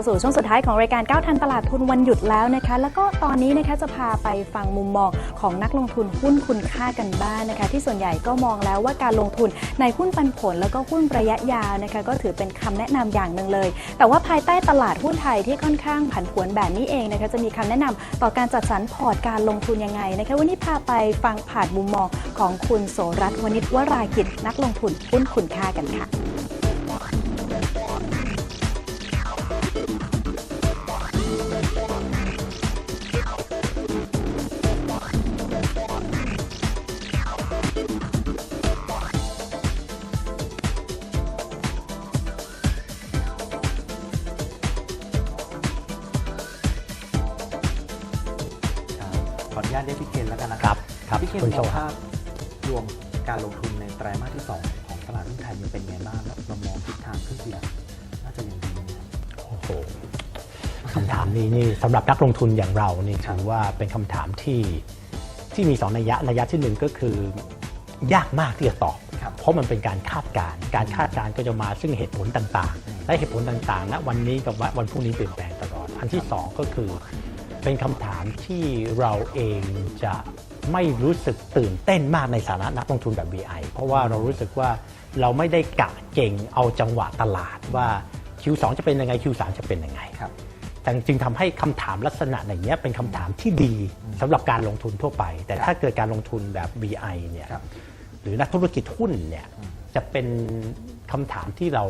าสู่ช่วงสุดท้ายของรายการก้าทันตลาดทุนวันหยุดแล้วนะคะ แล้วก็ตอนนี้นะคะจะพาไปฟังมุมมองของนักลงทุนหุ้นคุณค่ากันบ้างนะคะ ที่ส่วนใหญ่ก็มองแล้วว่าการลงทุนในหุ้นปันผลแล้วก็หุ้นระยะยาวนะคะ ก็ถือเป็นคำแนะนำอย่างหนึ่งเลย แต่ว่าภายใต้ตลาดหุ้นไทยที่ค่อนข้างผันผวนแบบนี้เองนะคะจะมีคำแนะนำต่อการจัดสรรพอร์ตการลงทุนยังไงนะคะวันนี้พาไปฟังผ่านมุมมองของคุณโสรัตน์วณิชวรากิจนักลงทุนหุ้นคุณค่ากันค่ะ เคนคุณมโชองว์ภาพรวมการลงทุนในไตรมาสที่ 2 ของตลาดหุ้นไทยมันเป็นไงบ้างครับเรามองทิศทางขึ้นเสียน่าจะยังดีนะครับโอ้โหคำถามนี้นี่สำหรับนักลงทุนอย่างเรานี่ครับถือว่าเป็นคำถามที่ที่มีสองนัยยะนัยยะที่หนึ่งก็คือยากมากที่จะตอบครับเพราะมันเป็นการคาดการณ์การคาดการณ์ก็จะมาซึ่งเหตุผลต่างๆ และเหตุผลต่างๆณวันนี้กับวันพรุ่งนี้เปลี่ยนแปลงตลอด อันที่สองก็คือ เป็นคำถามที่เราเองจะ ไม่รู้สึกตื่นเต้นมากในฐานะนักลงทุนแบบ BI เพราะว่าเรารู้สึกว่าเราไม่ได้กะเก่งเอาจังหวะตลาดว่า Q2 จะเป็นยังไง Q3 จะเป็นยังไงครับแต่จึงทำให้คำถามลักษณะอย่างเนี้ยเป็นคำถามที่ดีสำหรับการลงทุนทั่วไป แต่ถ้าเกิดการลงทุนแบบ BI เนี่ยครับหรือนักธุรกิจหุ้นเนี่ยจะเป็นคำถามที่เรา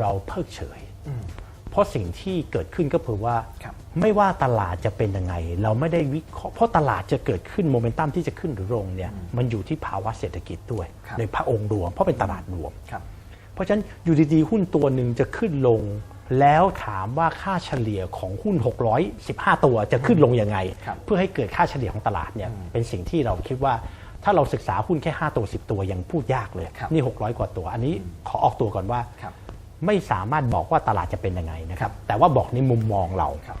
เราเพิกเฉยอืมเพ ราะสิ่งที่เกิดขึ้นก็คือว่าครับไม่ว่าตลาดจะเป็นยังไง เราไม่ได้วิเคราะห์เพราะตลาดจะเกิดขึ้นโมเมนตัมที่จะขึ้นหรือลงเนี่ยมันอยู่ที่ภาวะเศรษฐกิจด้วยครับในภาองค์รวม เพราะเป็นตลาดรวมครับเพราะฉะนั้นอยู่ดีๆหุ้นตัวหนึ่งจะขึ้นลง แล้วถามว่าค่าเฉลี่ยของหุ้น 615 ตัวจะขึ้นลงยังไงครับเพื่อให้เกิดค่าเฉลี่ยของตลาดเนี่ยเป็นสิ่งที่เราคิดว่าถ้าเราศึกษาหุ้นแค่ 5 ตัว 10 ตัวยังพูดยากเลยครับนี่ 600 กว่าตัว อันนี้ขอออกตัวก่อนว่าครับ ไม่สามารถบอกว่าตลาดจะเป็นยังไงนะครับ แต่ว่าบอกในมุมมองเราครับ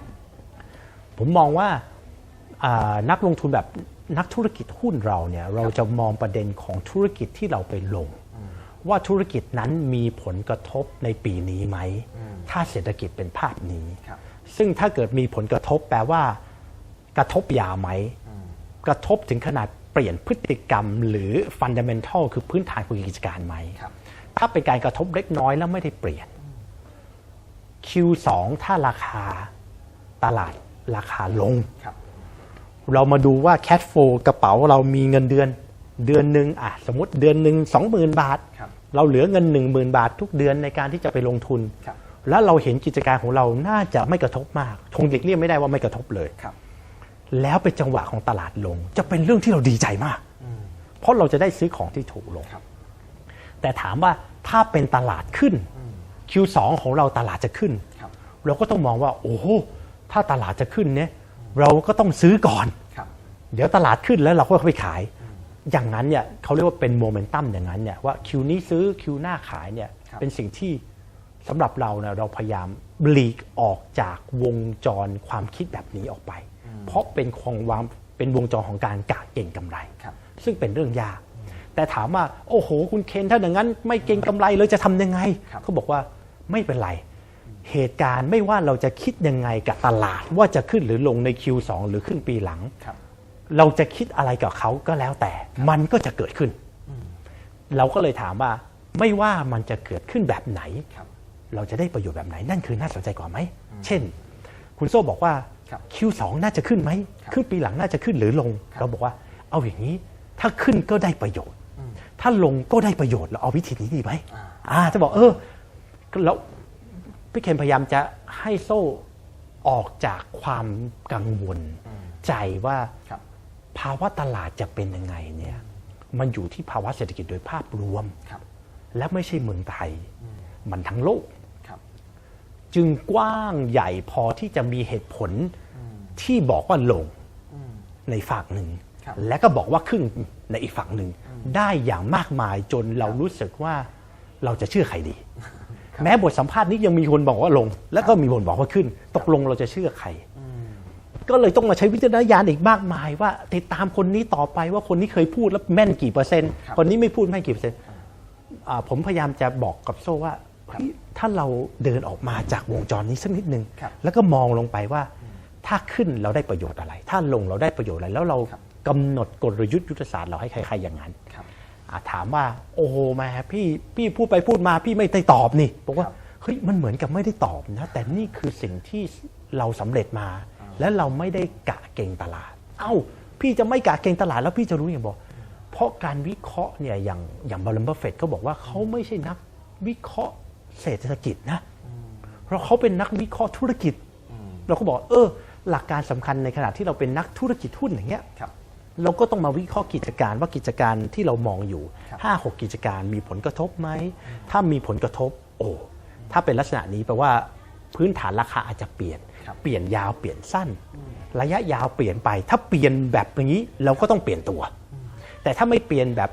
ผมมองว่าอ่านักลงทุนแบบนักธุรกิจหุ้นเราเนี่ยเราจะมองประเด็นของธุรกิจที่เราไปลง ว่าธุรกิจนั้นมีผลกระทบในปีนี้ไหม ถ้าเศรษฐกิจเป็นภาพนี้ครับซึ่งถ้าเกิดมีผลกระทบแปลว่ากระทบยาวไหม กระทบถึงขนาดเปลี่ยนพฤติกรรมหรือฟันเดเมนทัลคือพื้นฐานของกิจการไหมครับ ถ้าเป็นการกระทบเล็กน้อยแล้วไม่ได้เปลี่ยน Q2 ถ้าราคาตลาดราคาลงครับเรามาดูว่าแค h โฟกระเป๋าเรามีเงินเดือนเดือนหนึ่งอะสมมติเดือนหนึ่ง20,000บาทครับเราเหลือเงิน10,000บาททุกเดือนในการที่จะไปลงทุนครับแล้วเราเห็นกิจการของเราน่าจะไม่กระทบมากคงหลีกเลี่ยงไม่ได้ว่าไม่กระทบเลยครับ แล้วเป็นจังหวะของตลาดลง จะเป็นเรื่องที่เราดีใจมาก เพราะเราจะได้ซื้อของที่ถูกลงครับ แต่ถามว่าถ้าเป็นตลาดขึ้น Q2 ของเราตลาดจะขึ้นครับเราก็ต้องมองว่า โอ้โหถ้าตลาดจะขึ้นเนี่ยเราก็ต้องซื้อก่อนครับเดี๋ยวตลาดขึ้นแล้วเราก็ไปขาย อย่างนั้นเนี่ยเขาเรียกว่าเป็นโมเมนตัมอย่างนั้นเนี่ยว่าคิวนี้ซื้อคิวหน้าขายเนี่ยครับเป็นสิ่งที่สำหรับเราเนี่ยเราพยายามบลีกออกจากวงจรความคิดแบบนี้ออกไป เพราะเป็นของวางเป็นวงจรของการกะเก่งกำไรครับซึ่งเป็นเรื่องยาก แต่ถามว่าโอ้โห คุณเคนถ้าอย่างนั้น ไม่เก่งกำไรเลยจะทำยังไงครับเขาบอกว่าไม่เป็นไร เหตุการณ์ไม่ว่าเราจะคิดยังไงกับตลาด ว่าจะขึ้นหรือลงใน Q2 หรือขึ้นปีหลังครับเราจะคิดอะไรกับเขาก็แล้วแต่ มันก็จะเกิดขึ้น เราก็เลยถามว่าไม่ว่ามันจะเกิดขึ้นแบบไหนครับเราจะได้ประโยชน์แบบไหน นั่นคือน่าสนใจกว่าไหม เช่น คุณโซ่บอกว่าครับ Q2 น่าจะขึ้นไหมครับขึ้นปีหลังน่าจะขึ้นหรือลงครับเราบอกว่า เอาอย่างนี้ ถ้าขึ้นก็ได้ประโยชน์ ถ้าลงก็ได้ประโยชน์เราเอาวิธีนี้ดีไหมอ่าอ่าจะบอกเออแล้วพี่เคนพยายามจะให้โซ่ออกจากความกังวลใจว่าครับภาวะตลาดจะเป็นยังไงเนี่ยมันอยู่ที่ภาวะเศรษฐกิจโดยภาพรวมครับและไม่ใช่เมืองไทย มันทั้งโลกครับจึงกว้างใหญ่พอที่จะมีเหตุผลที่บอกว่าลงในฝั่งหนึ่งครับและก็บอกว่าขึ้นในอีกฝั่งหนึ่ง ได้อย่างมากมายจนเรารู้สึกว่าเราจะเชื่อใครดี แม้บทสัมภาษณ์นี้ยังมีคนบอกว่าลง แล้วก็มีคนบอกว่าขึ้น ตกลงเราจะเชื่อใคร ก็เลยต้องมาใช้วิจารณญาณอีกมากมาย ว่าติดตามคนนี้ต่อไปว่าคนนี้เคยพูดแล้วแม่นกี่เปอร์เซ็นต์ครับคนนี้ไม่พูดแม่นกี่เปอร์เซ็นต์อ่าผมพยายามจะบอกกับโซ่ว่าเฮ้ยถ้าเราเดินออกมาจากวงจรนี้สักนิดนึงครับแล้วก็มองลงไปว่า ถ้าขึ้นเราได้ประโยชน์อะไร ถ้าลงเราได้ประโยชน์อะไรแล้วเราครับกำหนดกลยุทธ์ยุทธศาสตร์เราให้ใครๆอย่างนั้นครับอะ ถามว่าโอ้โหแม่พี่พี่พูดไปพูดมาพี่ไม่ได้ตอบนี่บอกว่าครับเฮ้ยมันเหมือนกับไม่ได้ตอบนะแต่นี่คือสิ่งที่เราสำเร็จมา และเราไม่ได้กะเก่งตลาด เอ้า พี่จะไม่กะเก่งตลาดแล้วพี่จะรู้อย่างบอก เพราะการวิเคราะห์เนี่ยอย่างอย่างบร r มเบอร์เฟตก็บอกว่าเขาไม่ใช่นักวิเคราะห์เศรษฐกิจนะเพราะเขาเป็นนักวิเคราะห์ธุรกิจ เราก็บอกเออ หลักการสำคัญในขณะที่เราเป็นนักธุรกิจหุ้นอย่างเงี้ยครับ เราก็ต้องมาวิเคราะห์กิจการว่ากิจการที่เรามองอยู่ครับ5 6 กิจการมีผลกระทบไหม ถ้ามีผลกระทบ โอ้ถ้าเป็นลักษณะนี้แปลว่าพื้นฐานราคาอาจจะเปลี่ยนครับเปลี่ยนยาวเปลี่ยนสั้น ระยะยาวเปลี่ยนไป ถ้าเปลี่ยนแบบอย่างนี้เราก็ต้องเปลี่ยนตัว แต่ถ้าไม่เปลี่ยนแบบ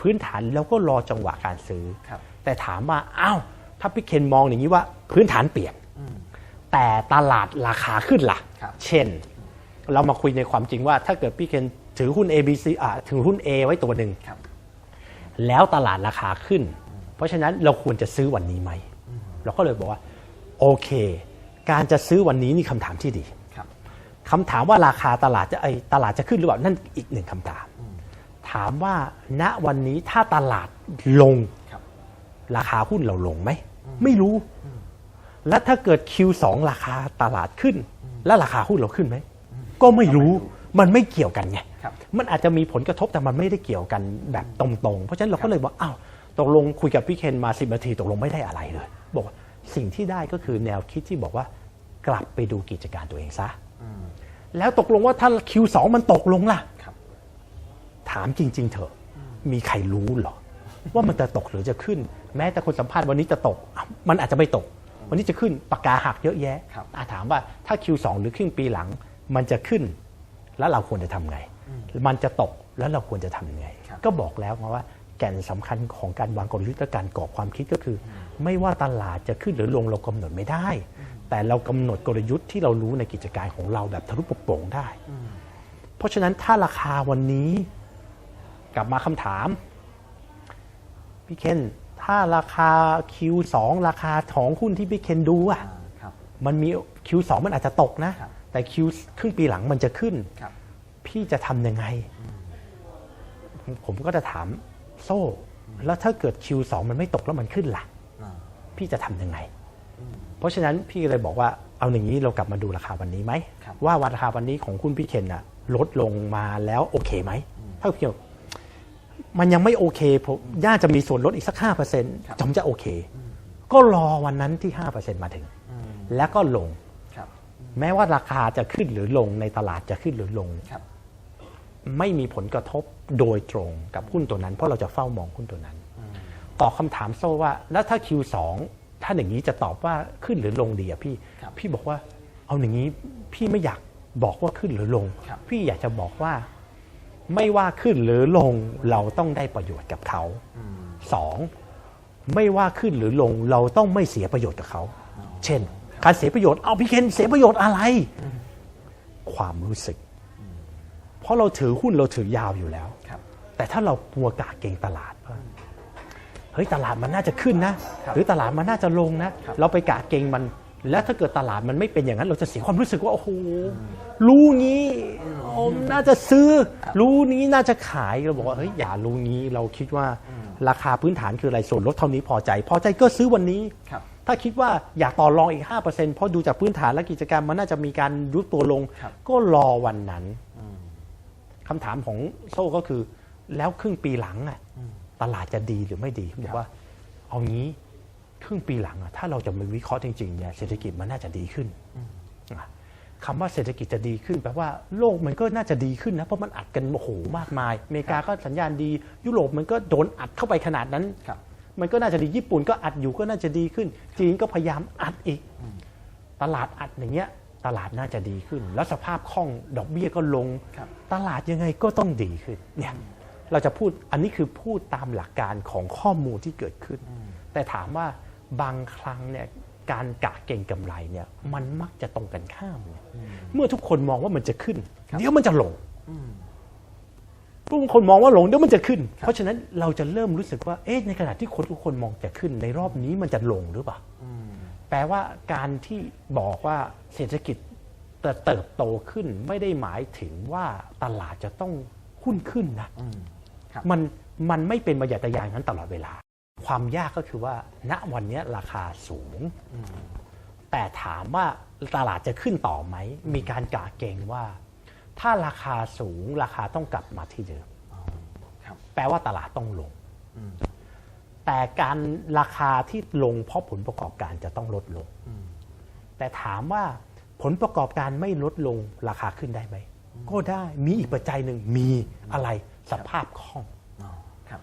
พื้นฐานเราก็รอจังหวะการซื้อครับแต่ถามว่าอ้าวถ้าพี่เคนมองอย่างนี้ว่าพื้นฐานเปลี่ยน แต่ตลาดราคาขึ้นล่ะครับเช่น เรามาคุยในความจริงว่า ถ้าเกิดพี่เคนถือหุ้น ABC อะถือหุ้น A ไว้ตัวหนึ่งครับแล้วตลาดราคาขึ้น เพราะฉะนั้นเราควรจะซื้อวันนี้ไหม เราก็เลยบอกว่า โอเค การจะซื้อวันนี้นี่คำถามที่ดีครับคำถามว่าราคาตลาดจะไอยตลาดจะขึ้นหรือเปล่านั่นอีกหนึ่งคำถาม ถามว่าณวันนี้ถ้าตลาดลงครับราคาหุ้นเราลงไหม ไม่รู้ แล้วถ้าเกิด Q2 ราคาตลาดขึ้น แล้วราคาหุ้นเราขึ้นไหม ก็ไม่รู้มันไม่เกี่ยวกันไงครับมันอาจจะมีผลกระทบแต่มันไม่ได้เกี่ยวกันแบบตรงๆ เพราะฉะนั้นเราก็เลยบอกอ้าวตกลงคุยกับพี่เคนมาสิบนาทีตกลงไม่ได้อะไรเลย บอกว่าสิ่งที่ได้ก็คือแนวคิดที่บอกว่ากลับไปดูกิจการตัวเองซะแล้วตกลงว่าถ้า Q2 มันตกลงล่ะครับถามจริง ๆ เถอะ มีใครรู้เหรอ ว่ามันจะตกหรือจะขึ้น แม้แต่คนสัมภาษณ์วันนี้จะตกอ้าวมันอาจจะไม่ตก วันนี้จะขึ้นปากกาหักเยอะแยะครับอะถามว่าถ้า Q2 หรือครึ่งปีหลัง มันจะขึ้นแล้วเราควรจะทำไง มันจะตกแล้วเราควรจะทำยังไงครับก็บอกแล้วมาว่าแก่นสำคัญของการวางกลยุทธ์และการกรอบความคิดก็คือ ไม่ว่าตลาดจะขึ้นหรือลงเรากำหนดไม่ได้ แต่เรากำหนดกลยุทธ์ที่เรารู้ในกิจการของเราแบบทะลุปโปร่งได้ เพราะฉะนั้นถ้าราคาวันนี้กลับมาคำถามพี่เคนถ้าราคา Q2 ราคาของหุ้นที่พี่เคนดูอะอ่าครับมันมี Q2 มันอาจจะตกนะครับ แต่ Q ครึ่งปีหลังมันจะขึ้น ครับ พี่จะทำยังไงผมก็จะถามโซ่ แล้วถ้าเกิด Q2 มันไม่ตกแล้วมันขึ้นล่ะ อ่าพี่จะทำยังไงเพราะฉะนั้นพี่ก็เลยบอกว่าเอาอย่างนี้เรากลับมาดูราคาวันนี้ไหม ครับว่าวันราคาวันนี้ของคุณพี่เคนน่ะลดลงมาแล้วโอเคไหมถ้าพี่บอกมันยังไม่โอเคผมย่าจะมีส่วนลดอีกสักห้าเปอร์เซ็นต์จอมจะโอเค ก็รอวันนั้นที่ห้าเปอร์เซ็นต์มาถึงแล้วก็ลงครับ แม้ว่าราคาจะขึ้นหรือลงในตลาดจะขึ้นหรือลง ครับ ไม่มีผลกระทบโดยตรงกับหุ้นตัวนั้น เพราะเราจะเฝ้ามองหุ้นตัวนั้นตอบคำถามโซ่ว่า แล้วถ้า Q2 ถ้าอย่างนี้จะตอบว่าขึ้นหรือลงดีอะพี่ ครับพี่บอกว่าเอาอย่างนี้พี่ไม่อยากบอกว่าขึ้นหรือลง ครับ พี่อยากจะบอกว่า ไม่ว่าขึ้นหรือลงเราต้องได้ประโยชน์กับเขาสองไม่ว่าขึ้นหรือลงเราต้องไม่เสียประโยชน์กับเขา เช่น การเสียประโยชน์เอาพี่เคนเสียประโยชน์อะไร ความรู้สึก เพราะเราถือหุ้นเราถือยาวอยู่แล้วครับแต่ถ้าเราปัวกะเก่งตลาดว่าเฮ้ยตลาดมันน่าจะขึ้นนะครับหรือตลาดมันน่าจะลงนะครับเราไปกะเก่งมัน แล้วถ้าเกิดตลาดมันไม่เป็นอย่างนั้น เราจะเสียความรู้สึกว่าโอ้โหรู้งี้โอ้น่าจะซื้อ รู้นี้น่าจะขายเราบอกว่าเฮ้ยอย่ารู้งี้เราคิดว่าราคาพื้นฐานคืออะไรส่วนลดเท่านี้พอใจ พอใจก็ซื้อวันนี้ครับ ถ้าคิดว่าอยากต่อรองอีก 5%เพราะดูจากพื้นฐานและกิจกรรมมันน่าจะมีการยุบตัวลง ครับ ก็รอวันนั้นคำถามของโซ่ก็คือ แล้วครึ่งปีหลังอะตลาดจะดีหรือไม่ดีเขาบอกว่า เอางี้ครึ่งปีหลังอะถ้าเราจะมาวิเคราะห์จริงๆเนี่ยเศรษฐกิจมันน่าจะดีขึ้นอะคำว่าเศรษฐกิจจะดีขึ้นแปลว่าโลกมันก็น่าจะดีขึ้นนะเพราะมันอัดกันโอ้โหมากมายอเมริกาก็สัญญาณดี ยุโรปมันก็โดนอัดเข้าไปขนาดนั้น ครับ มันก็น่าจะดีญี่ปุ่นก็อัดอยู่ก็น่าจะดีขึ้น จีนก็พยายามอัดอีก ตลาดอัดอย่างเงี้ยตลาดน่าจะดีขึ้น แล้วสภาพคล่องดอกเบี้ยก็ลงครับตลาดยังไงก็ต้องดีขึ้นเนี่ยเราจะพูดอันนี้คือพูดตามหลักการของข้อมูลที่เกิดขึ้น แต่ถามว่าบางครั้งเนี่ยการกะเก่งกำไรเนี่ยมันมักจะตรงกันข้ามเนี่ยเมื่อทุกคนมองว่ามันจะขึ้น เดี๋ยวมันจะลง บางคนมองว่าลงเดี๋ยวมันจะขึ้น เพราะฉะนั้นเราจะเริ่มรู้สึกว่าเอ๊ะในขณะที่คนทุกคนมองจะขึ้น ในรอบนี้มันจะลงหรือเปล่าอืมแปลว่าการที่บอกว่าเศรษฐกิจจะเติบโตขึ้นไม่ได้หมายถึงว่าตลาดจะต้องหุ้นขึ้นนะอืมครับมันมันไม่เป็นบัญญัติยานนั้นตลอดเวลา ความยากก็คือว่า ณวันนี้ราคาสูงอืมแต่ถามว่าตลาดจะขึ้นต่อไหม มีการกาเกณฑ์ว่า ถ้าราคาสูงราคาต้องกลับมาที่เดิมอ๋อครับแปลว่าตลาดต้องลงอืมแต่การราคาที่ลงเพราะผลประกอบการจะต้องลดลงอืมแต่ถามว่าผลประกอบการไม่ลดลงราคาขึ้นได้ไหม ก็ได้มีอีกปัจจัยหนึ่งมีอะไรสภาพคล่องอ๋อครับ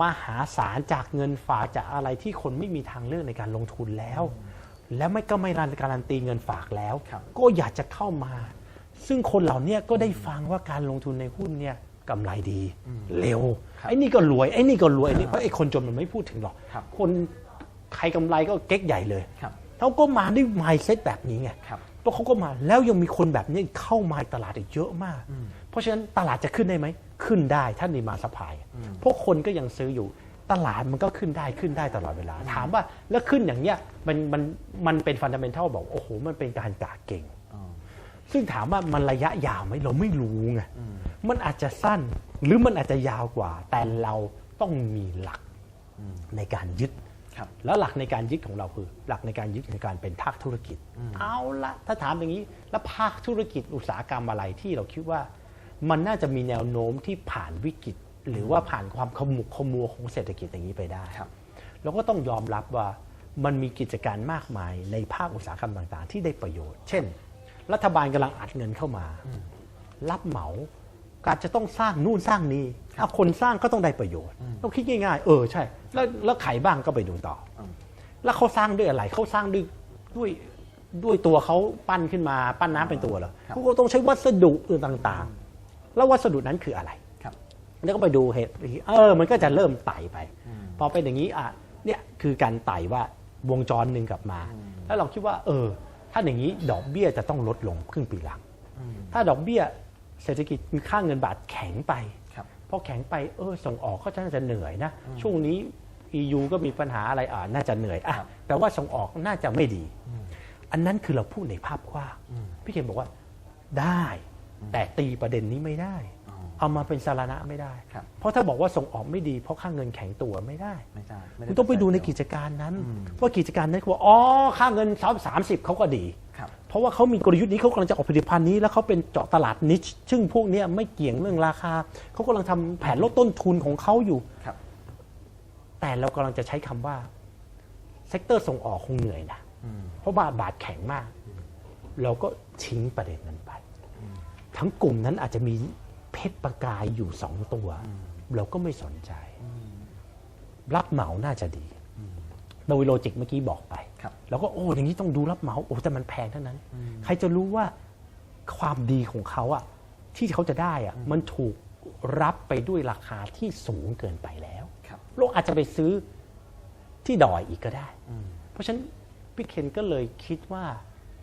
มหาศาลจากเงินฝากจากอะไรที่คนไม่มีทางเลือกในการลงทุนแล้ว แล้วไม่ก็ไม่รันการันตีเงินฝากแล้วครับก็อยากจะเข้ามา ซึ่งคนเหล่านี้ก็ได้ฟังว่าการลงทุนในหุ้นเนี่ยกำไรดี เร็วครับไอ้นี่ก็รวยไอ้นี่ก็รวยไอ้นี่เพราะไอ้คนจนมันไม่พูดถึงหรอกครับคนใครกำไรก็เก๊กใหญ่เลยครับเขาก็มาด้วย mindset แบบนี้ไงครับเพราะเขาก็มาแล้วยังมีคนแบบนี้เข้ามาในตลาดอีกเยอะมาก เพราะฉะนั้นตลาดจะขึ้นได้ไหม ขึ้นได้ถ้ามีมาสปายเพราะคนก็ยังซื้ออยู่ตลาดมันก็ขึ้นได้ขึ้นได้ตลอดเวลา ถามว่าแล้วขึ้นอย่างเนี้ยมันมันมันเป็นฟันดัมเ n นทัลบอกโอ้โหมันเป็นการกาเก่งอ๋อ ซึ่งถามว่ามันระยะยาวไหมเราไม่รู้ไงมันอาจจะสั้นหรือมันอาจจะยาวกว่า แต่เราต้องมีหลักในการยึดครับแล้วหลักในการยึดของเราคือ หลักในการยึดในการเป็นภาคธุรกิจ เอาละถ้าถามอย่างนี้ แล้วภาคธุรกิจอุตสาหกรรมอะไรที่เราคิดว่า มันน่าจะมีแนวโน้มที่ผ่านวิกฤต หรือว่าผ่านความขมุกขมัวของเศรษฐกิจอย่างนี้ไปได้ครับเราก็ต้องยอมรับว่ามันมีกิจการมากมายในภาคอุตสาหกรรมต่าง ๆ ที่ได้ประโยชน์ เช่น รัฐบาลกำลังอัดเงินเข้ามา รับเหมาการจะต้องสร้างนู่นสร้างนี้ถ้าคนสร้างก็ต้องได้ประโยชน์ ต้องคิดง่ายๆ เออใช่ แล้วแล้วใครบ้างก็ไปดูต่ออแล้วเขาสร้างด้วยอะไรเขาสร้างด้วยด้วยด้วยตัวเขาปั้นขึ้นมาปั้นน้ำเป็นตัวเหรอครับเขาก็ต้องใช้วัสดุอื่นต่างๆ แล้ววัสดุนั้นคืออะไรครับแล้วก็ไปดูเหตุเออ มันก็จะเริ่มไต่ไป พอเป็นอย่างนี้อะเนี่ยคือการไต่ว่าวงจรหนึ่งกลับมา แล้วเราคิดว่า เออ ถ้าอย่างนี้ดอกเบี้ยจะต้องลดลงครึ่งปีหลัง ถ้าดอกเบี้ยเศรษฐกิจค่าเงินบาทแข็งไปครับพอแข็งไปเออส่งออกก็น่าจะเหนื่อยนะ ช่วงนี้ EU ก็มีปัญหาอะไรอ่าน่าจะเหนื่อยอะครับแปลว่าส่งออกน่าจะไม่ดี อันนั้นคือเราพูดในภาพกว้างพี่เคนบอกว่าได้ แต่ตีประเด็นนี้ไม่ได้อ๋อ เอามาเป็นสาระไม่ได้ ครับ เพราะถ้าบอกว่าส่งออกไม่ดีเพราะค่าเงินแข็งตัวไม่ได้ ไม่ได้ม่คุณต้องไปดูในกิจการนั้น ว่ากิจการนั้นเขาบอกอ๋อค่าเงินสามสิบเขาก็ดี ครับ เพราะว่าเขามีกลยุทธ์นี้เขากำลังจะออกผลิตภัณฑ์นี้ แล้วเขาเป็นเจาะตลาดนิชซึ่งพวกเนี้ยไม่เกี่ยงเรื่องราคาเขากำลังทำแผนลดต้นทุนของเขาอยู่ ครับ แต่เรากำลังจะใช้คำว่าเซกเตอร์ส่งออกคงเหนื่อยนะ อืม เพราะว่าบาทแข็งมาก เราก็ทิ้งประเด็นนั้นไป ทั้งกลุ่มนั้นอาจจะมี เพชรประกายอยู่สองตัว เราก็ไม่สนใจ รับเหมาน่าจะดีโดยโลจิกเมื่อกี้บอกไปครับแล้วก็โอ้อย่างนี้ต้องดูรับเหมาโอ้แต่มันแพงเท่านั้น ใครจะรู้ว่าความดีของเขาอะที่เขาจะได้อะมันถูกรับไปด้วยราคาที่สูงเกินไปแล้วครับโลกอาจจะไปซื้อที่ดอยอีกก็ได้ เพราะฉะนั้นพี่เคนก็เลยคิดว่า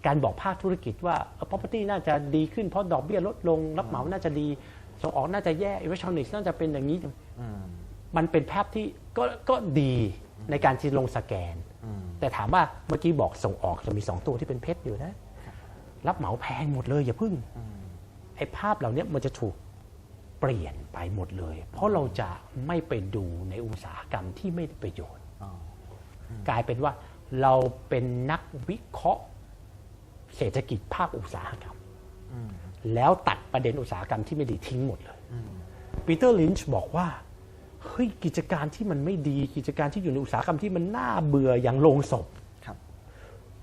การบอกภาคธุรกิจว่าเอ่อ property น่าจะดีขึ้นเพราะดอกเบี้ยลดลง รับเหมาน่าจะดี ส่งออกน่าจะแย่ electronics น่าจะเป็นอย่างนี้อืมมันเป็นภาพที่ก็ก็ดีในการที่ลงสแกนอืมแต่ถามว่าเมื่อกี้บอกส่งออกจะมี 2 ตัวที่เป็นเพชรอยู่นะ รับเหมาแพงหมดเลยอย่าพึ่งไอ้ภาพเหล่านี้มันจะถูกเปลี่ยนไปหมดเลย เพราะเราจะไม่ไปดูในอุตสาหกรรมที่ไม่ได้ประโยชน์อ๋อกลายเป็นว่าเราเป็นนักวิเคราะห์เศรษฐกิจภาคอุตสาหกรรมอืม แล้วตัดประเด็นอุตสาหกรรมที่ไม่ดีทิ้งหมดเลยอืมปีเตอร์ลินช์บอกว่าเฮ้ยกิจการที่มันไม่ดีกิจการที่อยู่ในอุตสาหกรรมที่มันน่าเบื่ออย่างโรงศพครับ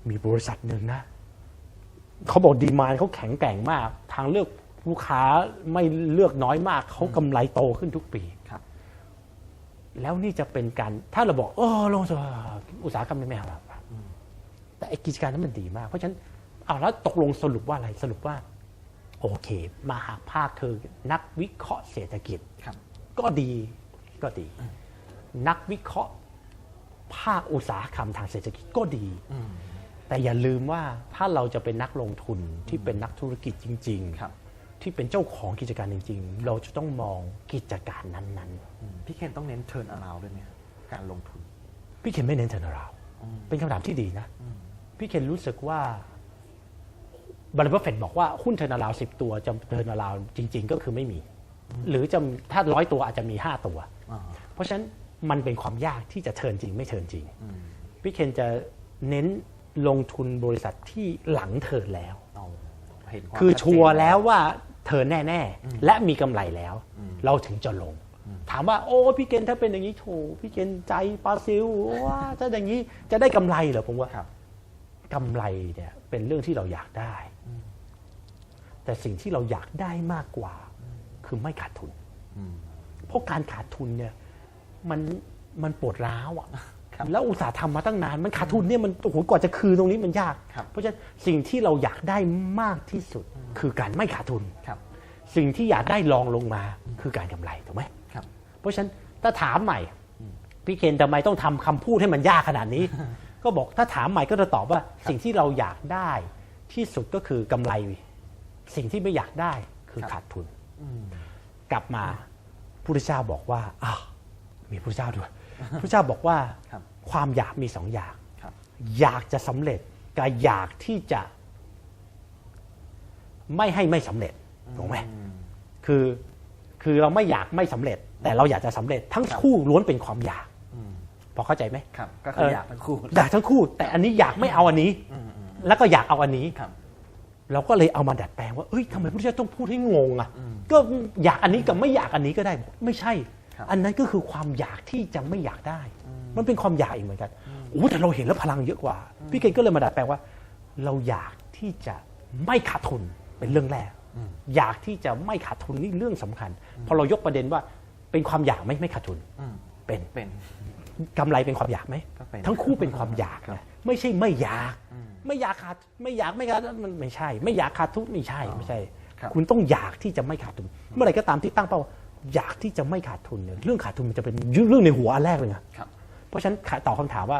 มีบริษัทหนึ่งนะเขาบอกดีมานเขาแข็งแกร่งมาก ทางเลือกลูกค้าไม่เลือกน้อยมาก เขากำไรโตขึ้นทุกปีครับ แล้วนี่จะเป็นการ ถ้าเราบอกเออโรงศพอุตสาหกรรมไม่เอาละแต่ไอกิจการนั้นมันดีมาก เพราะฉะนั้นเอาแล้วตกลงสรุปว่าอะไรสรุปว่า โอเคมหาภาคคือนักวิเคราะห์เศรษฐกิจครับก็ดีก็ดี นักวิเคราะห์ภาคอุตสาหกรรมทางเศรษฐกิจก็ดีอืมแต่อย่าลืมว่าถ้าเราจะเป็นนักลงทุนที่เป็นนักธุรกิจจริงครับ ที่เป็นเจ้าของกิจการจริง ๆ เราจะต้องมองกิจการนั้นอืมพี่เคนต้องเน้นเทิร์นอราวด้วยไหมการลงทุนๆพี่เคนไม่เน้นเทอร์นาราวเป็นคำถามที่ดีนะ พี่เคนรู้สึกว่า บริษัทเฟดบอกว่าหุ้นเทอร์นาราวสิบตัวจะเทอร์นาราวจริง ๆ ก็คือไม่มี หรือจะถ้าร้อยตัวอาจจะมีห้าตัวอ่าเพราะฉะนั้นมันเป็นความยากที่จะเทิร์นจริง ไม่เทิร์นจริงพี่เคนจะเน้นลงทุนบริษัทที่หลังเทิร์นแล้วเอาเห็นความคือชัดเจนชัวร์แล้วว่าเทิร์นแน่ ๆ และมีกำไรแล้ว เราถึงจะลง ถามว่าโอ้พี่เกณฑ์ถ้าเป็นอย่างนี้โถพี่เกณฑ์ใจปลาซิลว่าถ้าอย่างนี้จะได้กำไรเหรอผมว่าครับกำไรเนี่ยเป็นเรื่องที่เราอยากได้ แต่สิ่งที่เราอยากได้มากกว่า คือไม่ขาดทุนอืมเพราะการขาดทุนเนี่ยมันมันปวดร้าวอะครับแล้วอุตสาห์ทำมาตั้งนาน มันขาดทุนเนี่ยมันโอ้โหกว่าจะคืนตรงนี้มันยากครับเพราะฉะนั้นสิ่งที่เราอยากได้มากที่สุด คือการไม่ขาดทุนครับสิ่งที่อยากได้รองลงมาคือการกำไรถูกไหมครับ เพราะฉะนั้นถ้าถามใหม่พี่เคนทำไมต้องทำคำพูดให้มันยากขนาดนี้ ก็บอกถ้าถามใหม่ก็จะตอบว่าสิ่งที่เราอยากได้ที่สุดก็คือกำไร สิ่งที่ไม่อยากได้คือครับขาดทุนอืมกลับมาพุทธเจ้าบอกว่าอ้าวมีพุทธเจ้าด้วยพุทธเจ้าบอกว่าครับความอยากมีสองอย่างครับอยากจะสำเร็จกับอยากที่จะ ไม่ให้ไม่สำเร็จถูกไหมอืมคือคือเราไม่อยากไม่สำเร็จ แต่เราอยากจะสำเร็จ ทั้งครับคู่ล้วนเป็นความอยากอืมพอเข้าใจไหมครับ ก็คือเออออยากทั้งคู่อยากทั้งคู่ แต่อันนี้อยากไม่เอาอันนี้อืมอืมแล้วก็อยากเอาอันนี้ครับ เราก็เลยเอามาดัดแปลงว่าเอ้ยทำไมพระพุทธเจ้าต้องพูดให้งงอะอืมก็อยากอันนี้กับไม่อยากอันนี้ก็ได้ไม่ใช่ครับอันนั้นก็คือความอยากที่จะไม่อยากได้ มันเป็นความอยากอีกเหมือนกันโอ้แต่เราเห็นแล้วพลังเยอะกว่า พี่เก่งก็เลยมาดัดแปลงว่า เราอยากที่จะไม่ขาดทุนเป็นเรื่องแรก อยากที่จะไม่ขาดทุนนี่เรื่องสำคัญ พอเรายกประเด็นว่าเป็นความอยากไหมไม่ขาดทุนอืมเป็นเป็นกำไรเป็นความอยากไหมก็เป็นทั้งคู่เป็นความอยากครับนะไม่ใช่ไม่อยาก ไม่อยากขาดไม่อยากไม่ขาดมันไม่ใช่ ไม่อยากขาดทุนไม่ใช่ไม่ใช่ ครับคุณต้องอยากที่จะไม่ขาดทุน เมื่อไหร่ก็ตามที่ตั้งเป้าอยากที่จะไม่ขาดทุนเนี่ยเรื่องขาดทุนมันจะเป็นเรื่องในหัวอันแรกเลยนะครับ เพราะฉะนั้นตอบคำถามว่า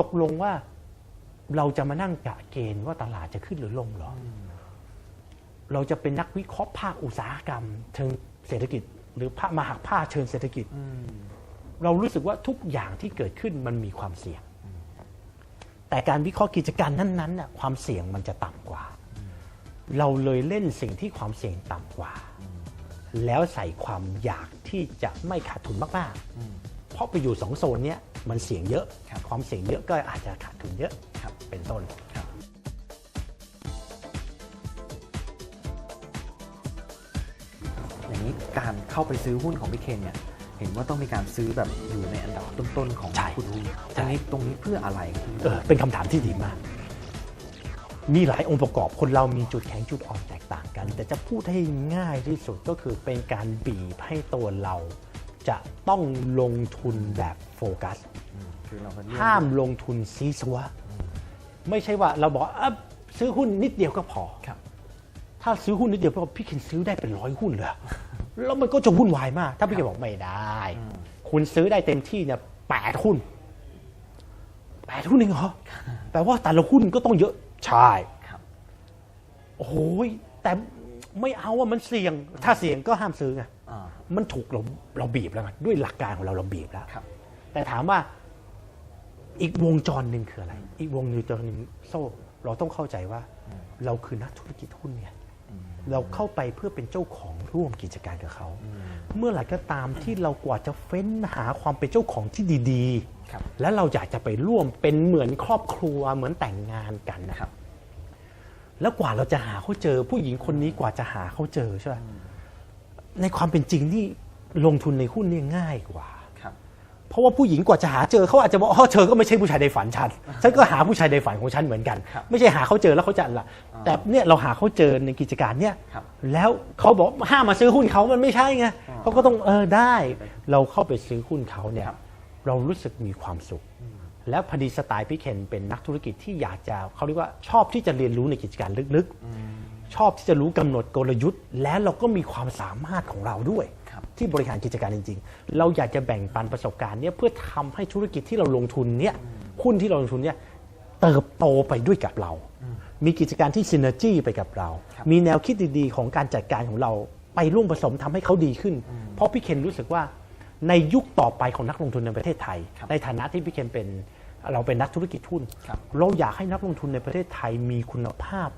ตกลงว่าเราจะมานั่งกะเกณฑ์ว่าตลาดจะขึ้นหรือลงเหรออเราจะเป็นนักวิเคราะห์ภาคอุตสาหกรรมเชิงเศรษฐกิจ หรือภาคมหาภาคเชิงเศรษฐกิจอืมเรารู้สึกว่าทุกอย่างที่เกิดขึ้นมันมีความเสี่ยง แต่การวิเคราะห์กิจการนั้นๆน่ะความเสี่ยงมันจะต่ำกว่า เราเลยเล่นสิ่งที่ความเสี่ยงต่ำกว่า แล้วใส่ความอยากที่จะไม่ขาดทุนมากๆ เพราะไปอยู่สองโซนเนี้ยมันเสี่ยงเยอะครับความเสี่ยงเยอะก็อาจจะขาดทุนเยอะครับเป็นต้นครับอย่างนี้การเข้าไปซื้อหุ้นของพี่เคนเนี่ยเห็นว่าต้องมีการซื้อแบบอยู่ในอันดับต้นๆของใช่คุณหุ้นใช่ ตรงนี้ตรงนี้เพื่ออะไรเออเป็นคำถามที่ดีมาก มีหลายองค์ประกอบคนเรามีจุดแข็งจุดอ่อนแตกต่างกัน แต่จะพูดให้ง่ายที่สุดก็คือเป็นการบีบให้ตัวเราจะต้องลงทุนแบบโฟกัส อืมคือเราก็เลือกห้ามลงทุนซีซัว ไม่ใช่ว่าเราบอกอะซื้อหุ้นนิดเดียวก็พอ ครับ ถ้าซื้อหุ้นนิดเดียวพอพี่เคนซื้อได้เป็นร้อยหุ้นเลย แล้วมันก็จะวุ่นวายมาก ถ้าพี่เคนบอกไม่ได้ คุณซื้อได้เต็มที่เนี่ยแปดหุ้นแปดหุ้นเองเหรอแปลว่าแต่ละหุ้นก็ต้องเยอะ ใช่ครับ โอ้โหยแต่ไม่เอาว่ามันเสี่ยง ถ้าเสี่ยงก็ห้ามซื้อไงอ่ามันถูกเราเราบีบแล้วไงด้วยหลักการของเราเราบีบแล้วครับแต่ถามว่าอีกวงจรหนึ่งคืออะไร อีกวงจรหนึ่งโซ่เราต้องเข้าใจว่า เราคือนักธุรกิจหุ้นเนี่ย เราเข้าไปเพื่อเป็นเจ้าของร่วมกิจการกับเขา เมื่อไหร่ก็ตามที่เรากว่าจะเฟ้นหาความเป็นเจ้าของที่ดีครับๆและเราอยากจะไปร่วมเป็นเหมือนครอบครัวเหมือนแต่งงานกันนะครับ แล้วกว่าเราจะหาเขาเจอ ผู้หญิงคนนี้กว่าจะหาเขาเจอใช่ไหมในความเป็นจริงนี่ลงทุนในหุ้นนี่ง่ายกว่าครับ เพราะว่าผู้หญิงกว่าจะหาเจอเขาอาจจะบอกอ๋อเธอก็ไม่ใช่ผู้ชายในฝันฉันฉันก็หาผู้ชายในฝันของฉันเหมือนกันครับไม่ใช่หาเขาเจอแล้วเขาจะละแต่เนี่ยเราหาเขาเจอในกิจการเนี่ยครับแล้วเขาบอกห้ามมาซื้อหุ้นเขามันไม่ใช่ไงเขาก็ต้องเออได้ เราเข้าไปซื้อหุ้นเขาเนี่ยครับเรารู้สึกมีความสุข แล้วพอดีสไตล์พี่เคนเป็นนักธุรกิจที่อยากจะเขาเรียกว่าชอบที่จะเรียนรู้ในกิจการลึกๆชอบที่จะรู้กำหนดกลยุทธ์ และเราก็มีความสามารถของเราด้วยครับ ที่บริหารกิจการจริง ๆ เราอยากจะแบ่งปันประสบการณ์เนี่ยเพื่อทำให้ธุรกิจที่เราลงทุนเนี่ยหุ้นที่เราลงทุนเนี่ยเติบโตไปด้วยกับเรา มีกิจการที่ซินเนอร์จีไปกับเราครับมีแนวคิดดีๆ ของการจัดการของเราไปร่วมผสมทำให้เขาดีขึ้น เพราะพี่เคนรู้สึกว่าในยุคต่อไปของนักลงทุนในประเทศไทยครับในฐานะที่พี่เคนเป็นเราเป็นนักธุรกิจหุ้นครับเราอยากให้นักลงทุนในประเทศไทยมีคุณภาพ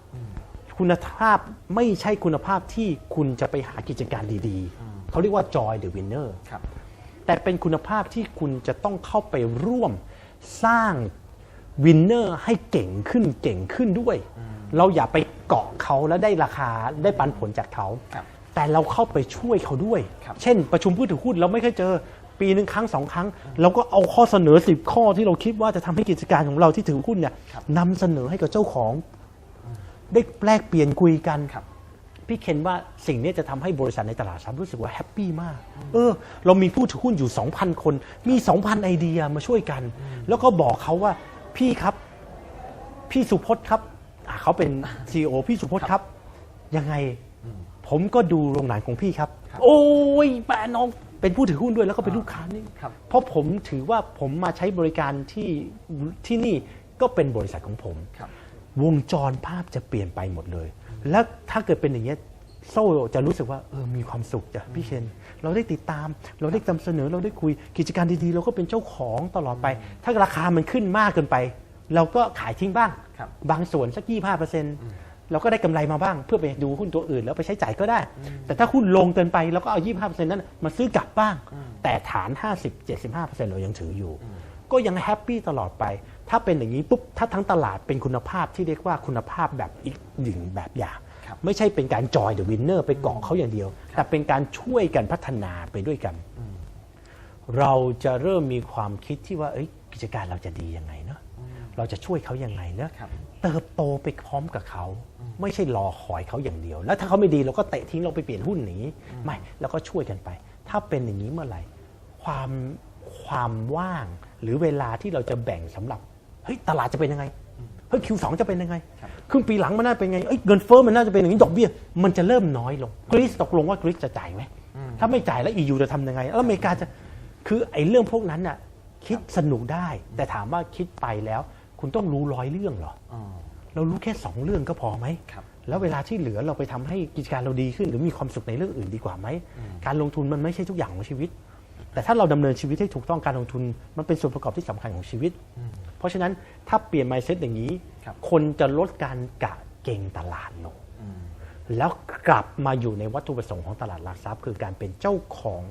คุณภาพไม่ใช่คุณภาพที่คุณจะไปหากิจการดี ๆ เขาเรียกว่า joy the winner ครับ แต่เป็นคุณภาพที่คุณจะต้องเข้าไปร่วมสร้างวินเนอร์ให้เก่งขึ้นเก่งขึ้นด้วย เราอย่าไปเกาะเขาแล้วได้ราคาได้ปันผลจากเขา ครับแต่เราเข้าไปช่วยเขาด้วย ครับเช่น ประชุมผู้ถือหุ้นเราไม่เคยเจอปีหนึ่งครั้งสองครั้ง เราก็เอาข้อเสนอสิบข้อที่เราคิดว่าจะทำให้กิจการของเราที่ถือหุ้นเนี่ยครับนำเสนอให้กับเจ้าของ ได้แลกเปลี่ยนคุยกันครับ พี่เคนว่าสิ่งนี้จะทำให้บริษัทในตลาดทรัพย์รู้สึกว่าแฮปปี้มาก เออ เรามีผู้ถือหุ้นอยู่ 2,000 คน มี 2,000 ไอเดียมาช่วยกัน แล้วก็บอกเขาว่าพี่ครับ พี่สุพจน์ครับอะเขาเป็น CEO พี่สุพจน์ครับ ยังไง ผมก็ดูโรงหนังของพี่ครับครับโอ้ยแปะน้องเป็นผู้ถือหุ้นด้วยแล้วก็เป็นลูกค้านี่ครับเพราะผมถือว่าผมมาใช้บริการที่ที่นี่ก็เป็นบริษัทของผมครับวงจรภาพจะเปลี่ยนไปหมดเลย แล้วถ้าเกิดเป็นอย่างเงี้ยโซ่จะรู้สึกว่าเออมีความสุขจ้ะพี่เคนเราได้ติดตาม เราได้นำเสนอเราได้คุยกิจการดีๆ เราก็เป็นเจ้าของตลอดไป ถ้าราคามันขึ้นมากเกินไป เราก็ขายทิ้งบ้างครับบางส่วนสักยี่ห้าเปอร์เซ็นต์เราก็ได้กำไรมาบ้าง เพื่อไปดูหุ้นตัวอื่น แล้วไปใช้จ่ายก็ได้ แต่ถ้าหุ้นลงเกินไปเราก็เอายี่ห้าเปอร์เซ็นต์นั้นมาซื้อกลับบ้าง แต่ฐาน50-75%เรายังถืออยู่ ก็ยังแฮปปี้ตลอดไป ถ้าเป็นอย่างนี้ปุ๊บถ้าทั้งตลาดเป็นคุณภาพที่เรียกว่าคุณภาพแบบอีกหนึ่งแบบอย่างครับไม่ใช่เป็นการจอยเดอะวินเนอร์ไปเกาะเขาอย่างเดียว แต่เป็นการช่วยกันพัฒนาไปด้วยกัน เราจะเริ่มมีความคิดที่ว่าเอ้ยกิจการเราจะดียังไงเนาะเราจะช่วยเขายังไงเนาะครับเติบโตไปพร้อมกับเขา ไม่ใช่รอคอยเขาอย่างเดียว แล้วถ้าเขาไม่ดีเราก็เตะทิ้งเราไปเปลี่ยนหุ้นหนีไม่เราก็ช่วยกันไป ถ้าเป็นอย่างนี้เมื่อไหร่ความความว่างหรือเวลาที่เราจะแบ่งสำหรับ เฮ้ยตลาดจะเป็นยังไงเฮ้ยคิวสองจะเป็นยังไงครับครึ่งปีหลังมันน่าเป็นไงเอ้ยเงินเฟ้อมันน่าจะเป็นอย่างนี้ดอกเบี้ยมันจะเริ่มน้อยลงกรีซตกลงว่ากรีซจะจ่ายไหมถ้าไม่จ่ายแล้วอียูจะทำยังไง แล้วอเมริกาจะคือไอ้เรื่องพวกนั้นน่ะคิดสนุกได้ แต่ถามว่าคิดไปแล้ว คุณต้องรู้ร้อยเรื่องเหรออ๋อเรารู้แค่สองเรื่องก็พอไหมครับแล้วเวลาที่เหลือเราไปทำให้กิจการเราดีขึ้น หรือมีความสุขในเรื่องอื่นดีกว่าไหมการลงทุนมันไม่ใช่ทุกอย่างของชีวิต แต่ถ้าเราดำเนินชีวิตให้ถูกต้องการลงทุน มันเป็นส่วนประกอบที่สำคัญของชีวิต เพราะฉะนั้นถ้าเปลี่ยน mindset อย่างนี้ครับคนจะลดการกะเก่งตลาดลงอืมแล้วกลับมาอยู่ในวัตถุประสงค์ของตลาดหลักทรัพย์ คือการเป็นเจ้าของ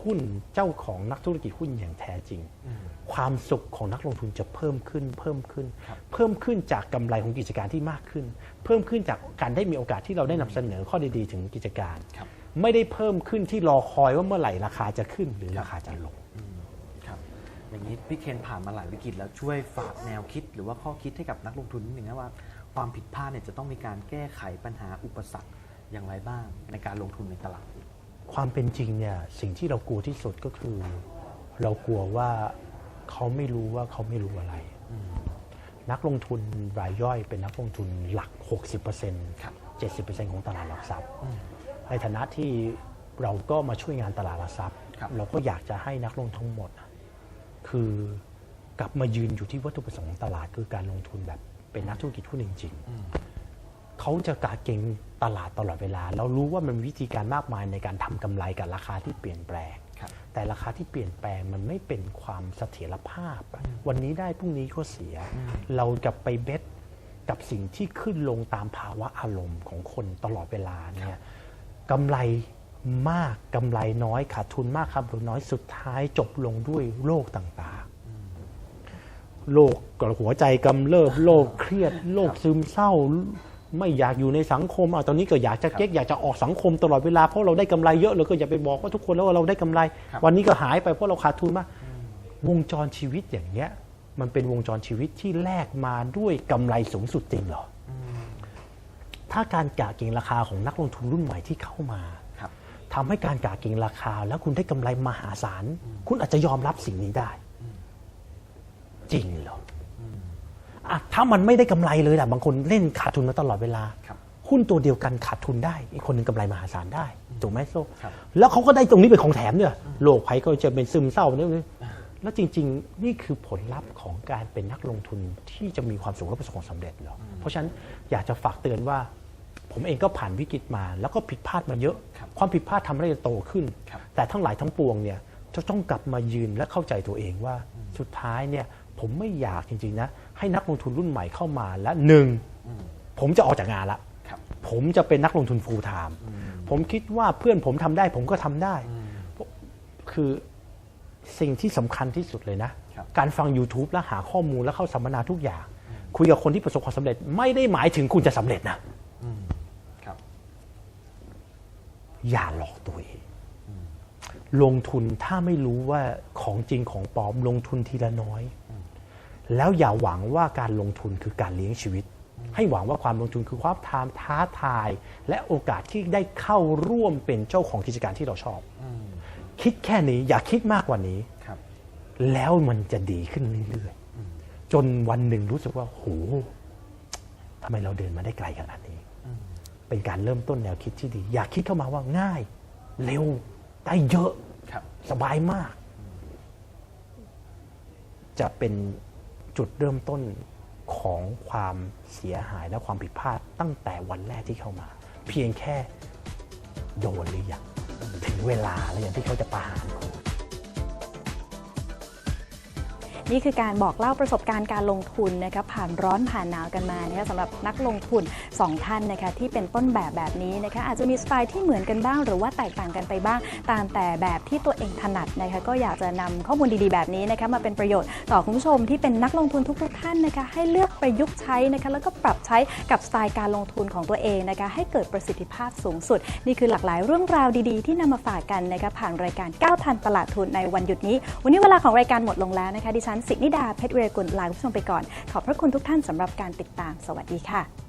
หุ้นเจ้าของนักธุรกิจหุ้นอย่างแท้จริง ความสุขของนักลงทุนจะเพิ่มขึ้น เพิ่มขึ้นครับเพิ่มขึ้นจากกำไรของกิจการที่มากขึ้น เพิ่มขึ้นจากการได้มีโอกาสที่เราได้นำเสนอข้อดีๆ ถึงกิจการครับ ไม่ได้เพิ่มขึ้นที่รอคอยว่าเมื่อไหร่ราคาจะขึ้นหรือราคาจะลง ครับ อย่างนี้พี่เคนผ่านมาหลายวิกฤตแล้วช่วยฝากแนวคิดหรือว่าข้อคิดให้กับนักลงทุนนิดหนึ่งนะว่าความผิดพลาดเนี่ยจะต้องมีการแก้ไขปัญหาอุปสรรคอย่างไรบ้าง ในการลงทุนในตลาด ความเป็นจริงเนี่ยสิ่งที่เรากลัวที่สุดก็คือ เรากลัวว่าเขาไม่รู้ว่าเขาไม่รู้อะไรนักลงทุนรายย่อยเป็นนักลงทุนหลัก 60%ครับ70%ของตลาดหลักทรัพย์ ในฐานะที่เราก็มาช่วยงานตลาดหลักทรัพย์ ครับ เราก็อยากจะให้นักลงทุนทั้งหมด คือกลับมายืนอยู่ที่วัตถุประสงค์ของตลาดคือการลงทุนแบบเป็นนักธุรกิจหุ้นจริงๆเขาจะกาเก่งตลาดตลอดเวลา เรารู้ว่ามันมีวิธีการมากมายในการทำกำไรกับราคาที่เปลี่ยนแปลง ครับ แต่ราคาที่เปลี่ยนแปลงมันไม่เป็นความเสถียรภาพอะวันนี้ได้พรุ่งนี้ก็เสีย เราจะไปเบ็ดกับสิ่งที่ขึ้นลงตามภาวะอารมณ์ของคนตลอดเวลาเนี่ย กำไรมากกำไรน้อยขาดทุนมากครับทุนน้อยสุดท้ายจบลงด้วยโรคต่างๆโรคกหัวใจกำเริบโรคเครียดโรคซึมเศร้า ไม่อยากอยู่ในสังคมอะตอนนี้ก็อยากจะเก๊กอยากจะออกสังคมตลอดเวลาเพราะเราได้กำไรเยอะเราก็อย่าไปบอกว่าทุกคนแล้วว่าเราได้กำไรครับวันนี้ก็หายไปเพราะเราขาดทุนมากวงจรชีวิตอย่างเนี้ย มันเป็นวงจรชีวิตที่แลกมาด้วยกำไรสูงสุดจริงเหรออ ถ้าการกะเก็งราคาของนักลงทุนรุ่นใหม่ที่เข้ามาครับทำให้การกะเก็งราคา แล้วคุณได้กำไรมหาศาล คุณอาจจะยอมรับสิ่งนี้ได้ จริงเหรอออะถ้ามันไม่ได้กำไรเลยล่ะบางคนเล่นขาดทุนมาตลอดเวลาครับหุ้นตัวเดียวกันขาดทุนได้ อีกคนหนึงกำไรมหาศาลได้ถูกไหมโซ่ครับแล้วเขาก็ได้ตรงนี้เป็นของแถมเนี่ยโรคภัยก็จะเป็นซึมเศร้าเนี่ยแล้วจริง ๆ นี่คือผลลัพธ์ของการเป็นนักลงทุนที่จะมีความสุขและประสบความสำเร็จเหรอเพราะฉะนั้นอยากจะฝากเตือนว่า ผมเองก็ผ่านวิกฤตมา แล้วก็ผิดพลาดมาเยอะครับความผิดพลาดทำให้เราโตขึ้นครับแต่ทั้งหลายทั้งปวงเนี่ยจะต้องกลับมายืนและเข้าใจตัวเองว่า สุดท้ายเนี่ยผมไม่อยากจริงๆนะให้นักลงทุนรุ่นใหม่เข้ามาและหนึ่งอืมผมจะออกจากงานละครับผมจะเป็นนักลงทุน full time ผมคิดว่าเพื่อนผมทำได้ ผมก็ทำได้ คือสิ่งที่สำคัญที่สุดเลยนะครับการฟัง YouTube และหาข้อมูลและเข้าสัมมนาทุกอย่าง คุยกับคนที่ประสบความสำเร็จ ไม่ได้หมายถึงคุณจะสำเร็จนะ อืมครับ อย่าหลอกตัวเอง ลงทุนถ้าไม่รู้ว่าของจริงของปลอมลงทุนทีละน้อย แล้วอย่าหวังว่าการลงทุนคือการเลี้ยงชีวิต ให้หวังว่าความลงทุนคือความทามท้าทาย และโอกาสที่ได้เข้าร่วมเป็นเจ้าของกิจการที่เราชอบอืมคิดแค่นี้อย่าคิดมากกว่านี้ครับแล้วมันจะดีขึ้นเรื่อยๆจนวันหนึ่งรู้สึกว่าโหทำไมเราเดินมาได้ไกลขนาดนี้ เป็นการเริ่มต้นแนวคิดที่ดี อย่าคิดเข้ามาว่าง่าย เร็วได้เยอะครับสบายมาก จะเป็นจุดเริ่มต้นของความเสียหายและความผิดพลาดตั้งแต่วันแรกที่เข้ามา เพียงแค่โดนหรือยังถึงเวลาแล้วอย่างที่เขาจะประหารคุณ นี่คือการบอกเล่าประสบการณ์การลงทุนนะคะผ่านร้อนผ่านหนาวกันมานะคะสำหรับนักลงทุน 2 ท่านนะคะที่เป็นต้นแบบแบบนี้นะคะอาจจะมีสไตล์ที่เหมือนกันบ้าง หรือว่าแตกต่างกันไปบ้าง ตามแต่แบบที่ตัวเองถนัดนะคะก็อยากจะนำข้อมูลดีๆแบบนี้นะคะมาเป็นประโยชน์ต่อคุณผู้ชมที่เป็นนักลงทุนทุกๆท่านนะคะให้เลือกประยุกต์ใช้นะคะแล้วก็ปรับใช้กับสไตล์การลงทุนของตัวเองนะคะให้เกิดประสิทธิภาพสูงสุด นี่คือหลากหลายเรื่องราวดีๆ ที่นำมาฝากกันนะคะผ่านรายการก้าวทันตลาดทุนในวันหยุดนี้ วันนี้เวลาของรายการหมดลงแล้วนะคะดิฉันสินิดาเพชรเวรกุลลาคุณผู้ชมไปก่อน ขอบพระคุณทุกท่านสำหรับการติดตาม สวัสดีค่ะ